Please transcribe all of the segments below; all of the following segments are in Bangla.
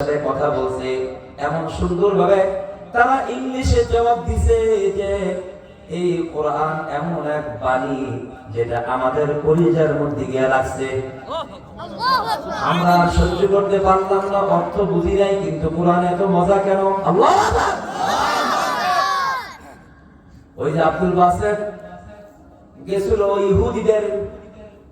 সাথে কথা বলছে, এমন সুন্দর ভাবে তারা ইংলিশে জবাব দিছে যে, এই কোরআন এমন এক বাণী যেটা আমাদের কলিজার মধ্যে গিয়ে লাগছে। আমরা সহ্য করতে পারলাম না, অর্থ বুঝি নাই, কিন্তু কোরআন এত মজা কেন? আল্লাহ ওই যে আব্দুল বাসের গেছিল ইহুদিদের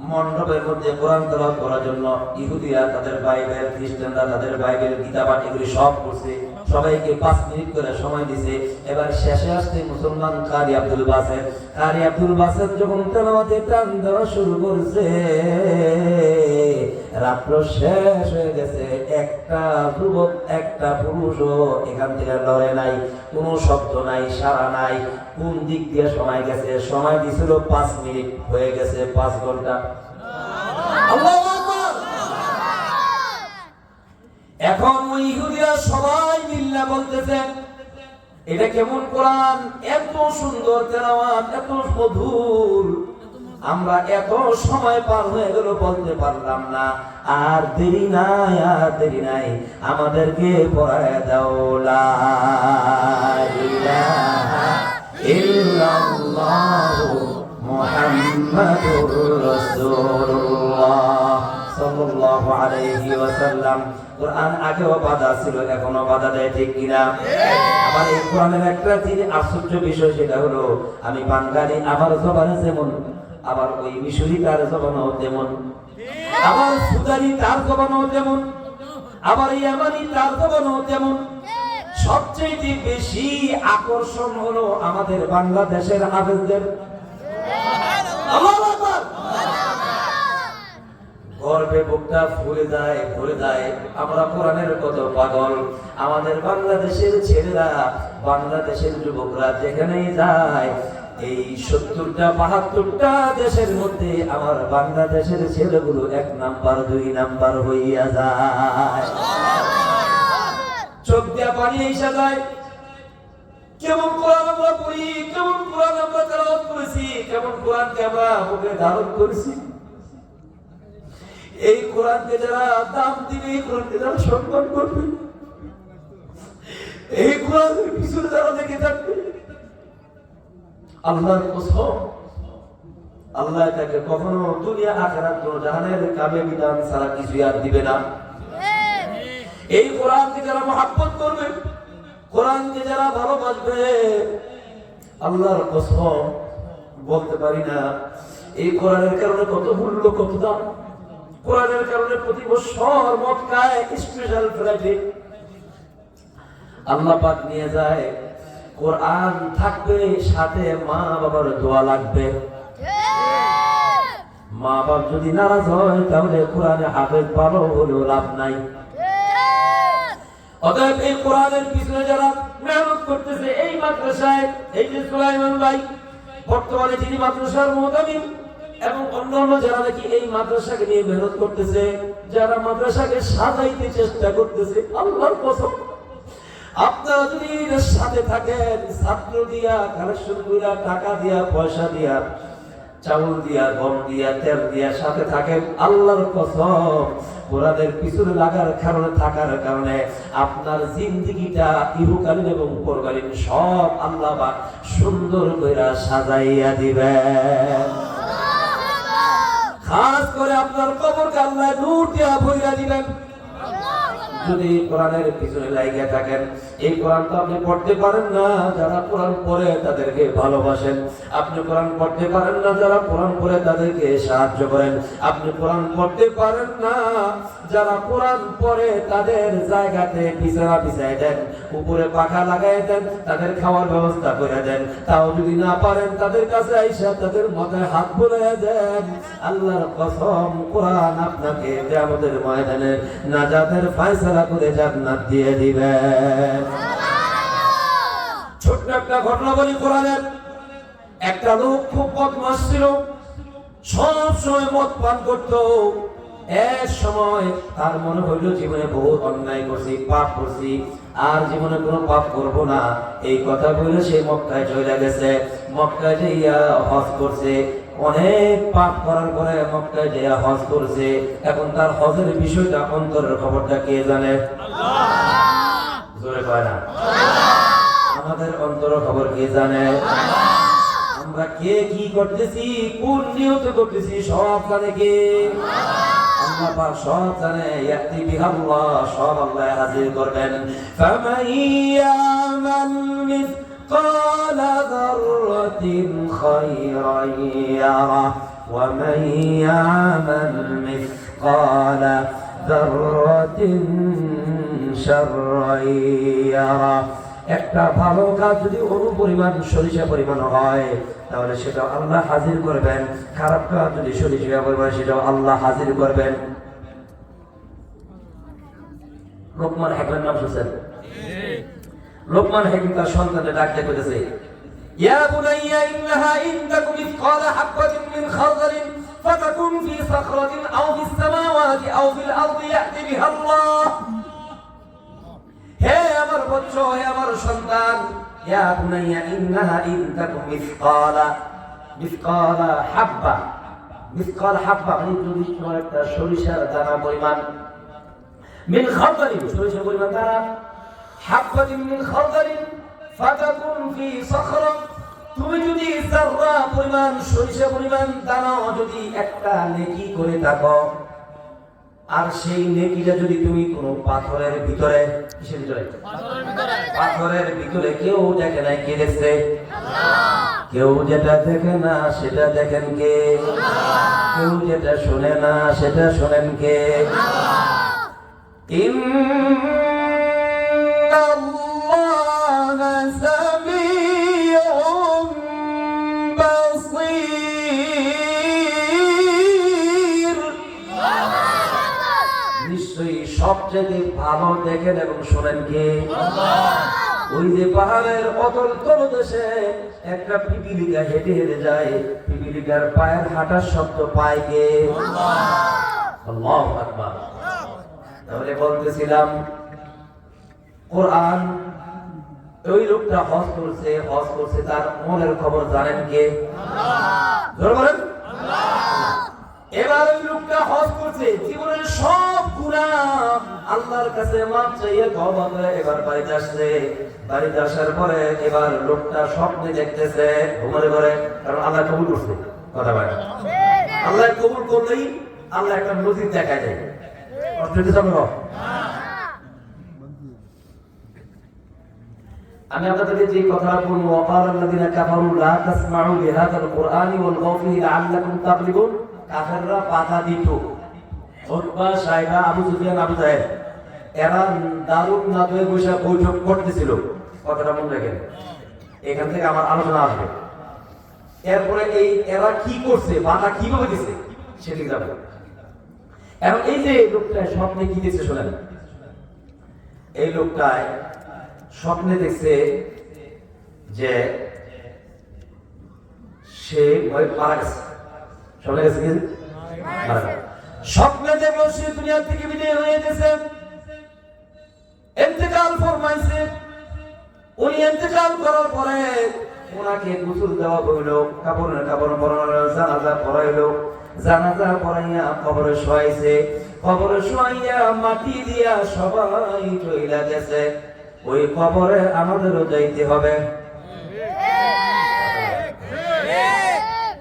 মণ্ডপের মধ্যে কোরআন তলাপ করার জন্য ইহুদিরা তাদের বাইবেল, খ্রিস্টানরা তাদের বাইবেল গীতা পাঠ এগুলি সব করছে সবাইকে পাঁচ মিনিট করে সময় দিছে। এবার শেষে আসছে মুসলমান কারি আব্দুল বাসের। কারি আব্দুল বাসের যখন তেলাওয়াতে টান দেওয়া শুরু করছে, রাত্র শেষ হয়ে গেছে। একটা যুবক, একটা পুরুষও এখান থেকে লড়ে নাই। কোনো শব্দ নাই সারা নাই। কোন দিক দিয়ে সময় গেছে? সময় দিছিল পাঁচ মিনিট, হয়ে গেছে পাঁচ ঘণ্টা। এখন ওই ইহুদিরা সবাই মিল্লা বলতেছে এটা কেমন কোরআন? এত সুন্দর তেলাওয়াত, এত মধুর। আমরা এত সময় পার হয়ে গেল, বলতে পারলাম না। আর দেরি নাই, আর দেরি নাই। আমাদেরকে পড়ায় দাও, লা ইল্লাল্লাহু মুহাম্মাদুর রাসূলুল্লাহ। সাল্লাল্লাহু আলাইহি ওয়াসাল্লাম। কোরআন আগেও বাধা ছিল, এখনও বাধা দেয়, ঠিক কিনা? আমার এই কোরআনের একটা জিনিস আশ্চর্য বিষয়, সেটা হলো, আমি বাঙালি, আমার জবানে যেমন, আবার ওই মিশরি তার জবানও তেমন। আবার সুদারি তার জবানও তেমন। আবার ইয়ামানি তার জবানও তেমন। সবচেয়ে বেশি আকর্ষণ হলো আমাদের বাংলাদেশের হাফেজদের আকবার গর্বে বুকটা ফুলে যায়, ভরে যায়। আমরা কোরআনের কত পাগল। আমাদের বাংলাদেশের ছেলেরা, বাংলাদেশের যুবকরা যেখানেই যায়, এই সত্তরটা, বাহাত্তরটা দেশের মধ্যে আমার বাংলাদেশের ছেলেগুলো এক নাম্বার, দুই নাম্বার হইয়া যায়। চোখ দিয়া পানি এসে যায়। কেমন কোরআন আমরা পড়ি, কেমন কোরআন আমরা তেলাওয়াত করেছি, কেমন কোরআনকে আমরা বুকে ধারণ করেছি। এই কোরআনকে যারা দাম দিবে, এই কোরআনকে যারা সম্মান করবে, এই কোরআনের পিছনে যারা দেখে থাকবে, আল্লাহর কসম, আল্লাহ তাকে কখনো দুনিয়া আখেরাত কোনো জাহানের কামে বিধান ছাড়া কিছু আর দিবে না। এই কোরআনকে যারা মহাব্বত করবে, কোরআনকে যারা ভালোবাসবে, আল্লাহর কসম, বলতে পারি না, এই কোরআনের কারণে কত মূল্য, কত দাম। কোরআনের কারণে প্রতি বছর মক্কায় স্পেশাল ফ্লাইটে আল্লাহ পাক নিয়ে যায়। কোরআন থাকবে, সাথে মা বাবার দোয়া লাগবে। মা বাপ যদি নারাজ হয়, তাহলে কোরআনে হাফেজ ভালো হলেও লাভ নাই। অতএব এই কোরআনের পিছনে যারা মেহনত করতেছে, এই মাদ্রাসায়, এই যে সুলাইমান ভাই, বর্তমানে যিনি মাদ্রাসার মোহতামিম এবং অন্যান্য যারা নাকি এই মাদ্রাসাকে নিয়ে মেহনত করতেছে, যারা মাদ্রাসাকে সাজাইতে চেষ্টা করতেছে, আল্লাহর কসম। আপনারা যদি সাথে থাকেন, ছাত্র দিয়া, কালেকশন দিয়া টাকা দিয়া, পয়সা দিয়া, চাউল দিয়া, গম দিয়া, তেল দিয়া সাথে থাকেন, আল্লাহর কসম। ওরাদের পিছনে লাগার কারণে, থাকার কারণে আপনার জিন্দিগিটা ইহুকালীন এবং উপরকালীন সব আল্লাহ সুন্দর কইরা সাজাইয়া দিবেন। খাস করে আপনার কবরকে আল্লাহ নূর দিয়া বইরা দিবেন। যদি কোরআনের পিছনে লাগিয়ে থাকেন, এই কোরআন তো আপনি পড়তে পারেন না, যারা কোরআন পড়ে তাদেরকে ভালোবাসেন। আপনি কোরআন পড়তে পারেন না, যারা কোরআন পড়ে তাদেরকে সাহায্য করেন। আপনি কোরআন পড়তে পারেন না, যারা কোরআন পড়ে তাদের জায়গাতে বিছানা বিছাই দেন, উপরে পাখা লাগাই দেন, তাদের খাওয়ার ব্যবস্থা করে দেন। তাও যদি না পারেন, তাদের কাছে আইসা তাদের মাথায় হাত বুলাই দেন। আল্লাহর কসম, কোরআন আপনাকে আমাদের ময়দানে নাজাতের ফায়সালা করে জান্নাত দিয়ে দিবেন ছোট্ট একটা ঘটনা বলি কোরআনের। একটা লোক খুব বদমাস ছিল, সব সময় মদ পান করত। এক সময় তার মনে হইল, জীবনে বহু অন্যায় করছি, পাপ করছি, আর জীবনে কোনো পাপ করব না। এই কথা বলে সে মক্কায় চলে গেছে। মক্কায় যাইয়া হজ করছে অনেক পাপ করার পরে মক্কায় যে হজ করছে। এখন তার হজের বিষয়টা অন্তরের খবরটা কে জানে? জোরে কয় না? আমাদের অন্তর খবর কে জানে? আমরা কে কি করতেছি? কোন নিয়ত করতেছি? সব জানে কে? আল্লাহ! পাক সব জানে। ইয়াতি বিহাল্লাহ সব আল্লাহ হাজির করবেন। মিসকালা যাররাতিন খায়রান ইয়ারা ومن يعمل مثقال ذرة شرا يره একটা ভালো কাজ যদি অনু পরিমাণ সরিষা পরিমাণ হয় তাহলে সেটা আল্লাহ হাজির করবেন খারাপ কাজ যদি সরিষা পরিমাণ সেটাও আল্লাহ হাজির করবেন লোকমান হাকিমের নাম শুনছেন লোকমান হাকিম তার সন্তানের ডাকতে করেছে ইয়া বুনাইয়া, ইন্নাহা ইন তাকুম মিসকালা হাববাতিন মিন খারদালিন ফাতাকুন ফি সাখরাতিন আও ফিস সামাওয়াতি আও ফিল আরদি ইয়াতি বিহা আল্লাহ। হে আমার বৎস, হে আমার সন্তান, ইয়া বুনাইয়া, ইন্নাহা ইন তাকুম মিসকালা মিসকালা হাব্বা। মিসকাল হাব্বা মানে যদি তোমার একটা সরিষার দানা পরিমাণ। মিন খারদালিন সরিষার পরিমাণ দানা হাব্বাতিন মিন খারদালিন ফাতাকুন ফি সাখরা। তুমি যদি জাররা পরিমাণ সরিষা পরিমাণ দানা যদি একটা নেকি করে থাকো আর সেই নেকিটা যদি তুমি কোনো পাথরের ভিতরে কিসের ভিতরে? পাথরের ভিতরে। কেউ দেখে নাই কে দেখছে? কেউ যেটা দেখে না সেটা দেখেন কে? কেউ যেটা শোনে না সেটা শোনেন কে? সবচেয়ে ভালো দেখেন এবং শোনেন কে? ওই যে পাহাড়ের অতল তলদেশে একটা পিপিলিকা হেঁটে হেঁটে যায়। পিপিলিকার পায়ের হাঁটার শব্দ পায় কে? আল্লাহু তাহলে বলতেছিলাম কোরআন ওই লোকটা হজ করছে হজ করছে তার মনের খবর জানেন কে? বলেন? এবার ওই লোকটা হজ করছে জীবনের সব গুনাহ আল্লাহর কাছে মাপ চাইয়ে তওবা করে এবার বাড়িতে আসছে। বাড়িতে আসার পরে এবার লোকটা স্বপ্নে দেখতেছে ঘুমারে ঘরে কারণ আল্লাহ কবুল করছে। কথা বলে আল্লাহ কবুল করলেই আল্লাহ একটা নজির দেখায় দেয়। কষ্ট হইতেছে আমি আপনাদেরকে যে কথা বলব ওয়াকাল আল্লাযিনা কাফারু লা তাসমাউ লিহাযাল কুরআনি ওয়ালগাউ ফিহি লাআল্লাকুম তাগলিবুন। কাফেররা বাধা দিত। উতবা সাইবা আবু সুফিয়ান, আবু জাহেল এরা দারুণ নাদয়ে বসে বৈঠক করতেছিল। কথাটা মনে রাখেন। এখান থেকে আমার আলোচনা আসবে। এরপরে এই এরা কি করছে, বাধা কীভাবে দিছে, সেদিকে যাব। এখন এই যে লোকটা স্বপ্নে কি দেখছে শোনেন। এই লোকটায় স্বপ্নে দেখছে যে সে স্বপ্নে গেছে কি? সে দুনিয়া থেকে বিদায় হয়ে গেছে। ইন্তেকাল ফরমাইছে। উনি ইন্তেকাল করার পরে ওনাকে গোসল দেওয়া হইল, কাপড় কাপড় পরানো জানাজা পড়াইলো। জানাজা পড়াইয়া কবরে শোয়াইছে। কবরে শোয়াইয়া মাটি দিয়া সবাই চইলা গেছে। ওই কবরে আমাদেরও যাইতে হবে।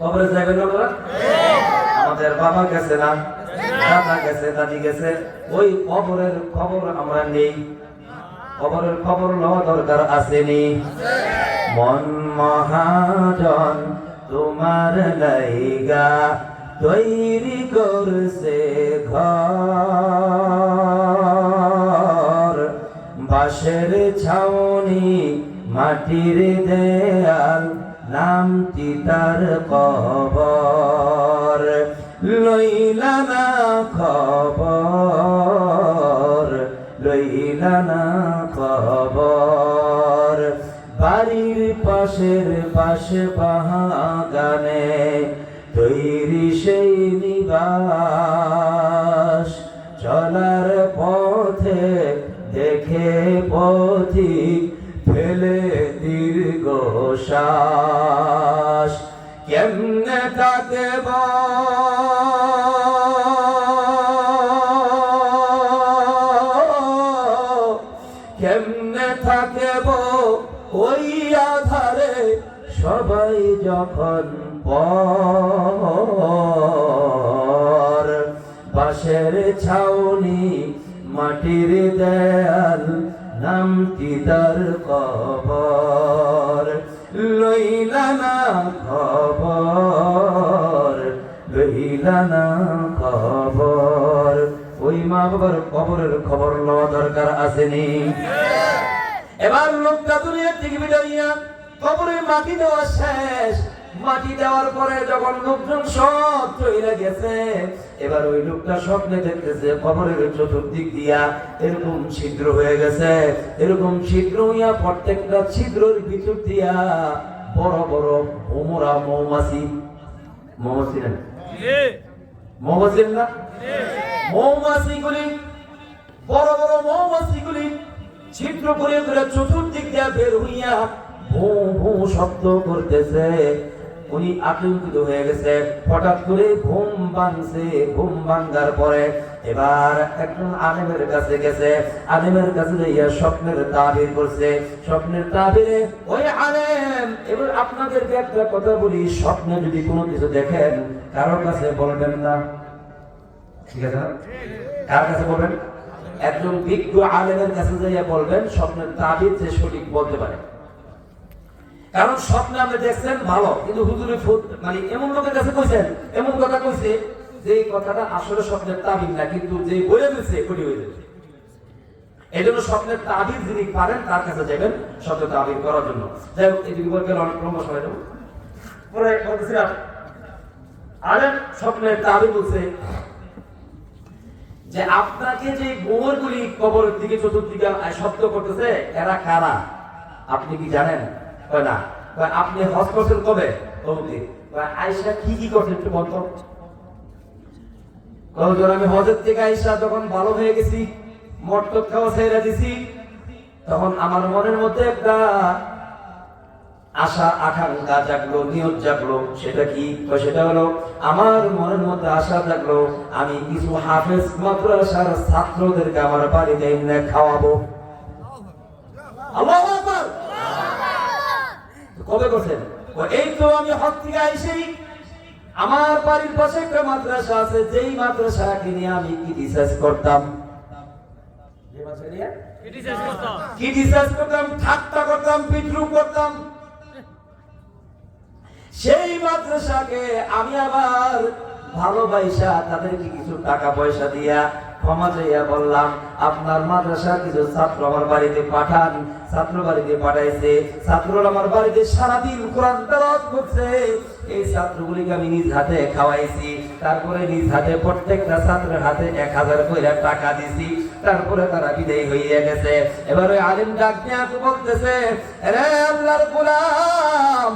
কবরে যাবেন আমাদের বাবা গেছে না, দাদা গেছে, দাদি গেছে। ওই কবরের খবর আমরা নেই। খবরের খবর নেওয়া দরকার আসেনি। মন মহাজন, তোমার লাইগা তৈরি করছে ঘর। বাঁশের ছাউনি মাটির দেয়াল, নামটি তার কবর। লইলা না খবর, লইলা না খবর। বাড়ির পাশের পাশে বাগানে তৈরি সেই নিবাস। শ্বাস। কেমনে তাতে কেমনে থাকেব ওই আধারে সবাই যখন পর বাঁশের ছাউনি মাটির দেয়াল নামটি তার কবর। লইলা না খবর লইলা না খবর। ওই মা বাবার কবরের খবর লওয়া দরকার আসেনি। এবার লোকটা দুনিয়ার থেকে বিদারিয়া কবরে মাটি দেওয়া শেষ। মাটি দেওয়ার পরে যখন লোকজন সব চলে গেছে, এবার ওই লোকটা স্বপ্নে দেখতেছে, কবরের চতুর্দিক দিয়া এরকম ছিদ্র হয়ে গেছে। এরকম ছিদ্র হইয়া প্রত্যেকটা ছিদ্রর ভিতর দিয়া বড় বড় ভোমরা মৌমাছি। মৌমাছি না? মৌমাছি না? মৌমাছিগুলি, বড় বড় মৌমাছিগুলি ছিদ্র করে করে চতুর্দিক দিয়া বের হইয়া ভূ ভূ শব্দ করতেছে। উনি আতঙ্কিত হয়ে গেছে। হঠাৎ করে ঘুম ভাঙছে ঘুম ভাঙ্গার পরে এবার একজন আলেমের কাছে গেছে। আলেমের কাছে যাইয়া স্বপ্নের তাবির করছে স্বপ্নের তাবিরে, ওই আলেম, এবার আপনাদেরকে একটা কথা বলি। স্বপ্নে যদি কোনো কিছু দেখেন, কারোর কাছে বলবেন না। ঠিক আছে? কার কাছে বলবেন? একজন বিজ্ঞ আলেমের কাছে যাইয়া বলবেন, স্বপ্নের তাবির যে সঠিক বলতে পারে। কারণ স্বপ্নে আপনি দেখছেন ভালো, কিন্তু হুজুরে ফুট মানে এমন লোকের কাছে কইছেন, এমন কথা কইছে যে কথাটা আসলে স্বপ্নের তাবির না, কিন্তু যে বলে দিচ্ছে ক্ষতি হয়ে যাচ্ছে এই জন্য স্বপ্নের তাবির যিনি পারেন, তার কাছে যাবেন স্বপ্ন তাবির করার জন্য। যাই হোক দিকে বলতে অনেক লম্বা সময় যাব পরে বলতেছিলাম, আলেম স্বপ্নের তাবির বলছে যে আপনাকে যে গোবরগুলি কবরের দিকে, চতুর্দিকে শব্দ করতেছে, এরা কারা? আপনি কি জানেন? কয় না? কয়, আপনি হজ করছেন কবে? কবে কয় আয়সা কি কি করছেন একটু বলতো আমি হজের থেকে আইসা যখন ভালো হয়ে গেছি মটক খাওয়া ছেড়ে দিছি, তখন আমার মনের মধ্যে একটা আশা, আকাঙ্ক্ষা জাগলো, নিয়ত জাগলো। সেটা কি? সেটা হলো, আমার মনের মধ্যে আশা জাগলো, আমি কিছু হাফেজ, মাদ্রাসার ছাত্রদেরকে আমার বাড়িতে খাওয়াবো আল্লাহু আকবার কবে করছেন এই তো আমি হক থেকে আইসেই আমার বাড়ির পাশে একটা মাদ্রাসা আছে যেই মাদ্রাসাকে নিয়ে আমি কি রিসার্চ করতাম? মাদ্রাসা? কি রিসার্চ করতাম? ঠাট্টা করতাম পিটরু করতাম। সেই মাদ্রাসাকে আমি আবার ভালোবাসা তাদেরকে কিছু টাকা পয়সা দিয়া ক্ষমা চাইয়া বললাম, আপনার মাদ্রাসা কিছু ছাত্র আমার বাড়িতে পাঠান। ছাত্র বাড়িতে পাঠাইছে। আমার বাড়িতে সারাদিন কোরআন তেলাওয়াত করছে। এই ছাত্রগুলিকে আমি নিজ হাতে খাওয়াইছি। তারপরে নিজ হাতে প্রত্যেকটা ছাত্রের হাতে এক হাজার করে টাকা দিছি। তারপরে তারা বিদায় হইয়া গেছে। এবার ওই আলিম ডাক নিয়ে বলতেছে রে আল্লাহর গোলাম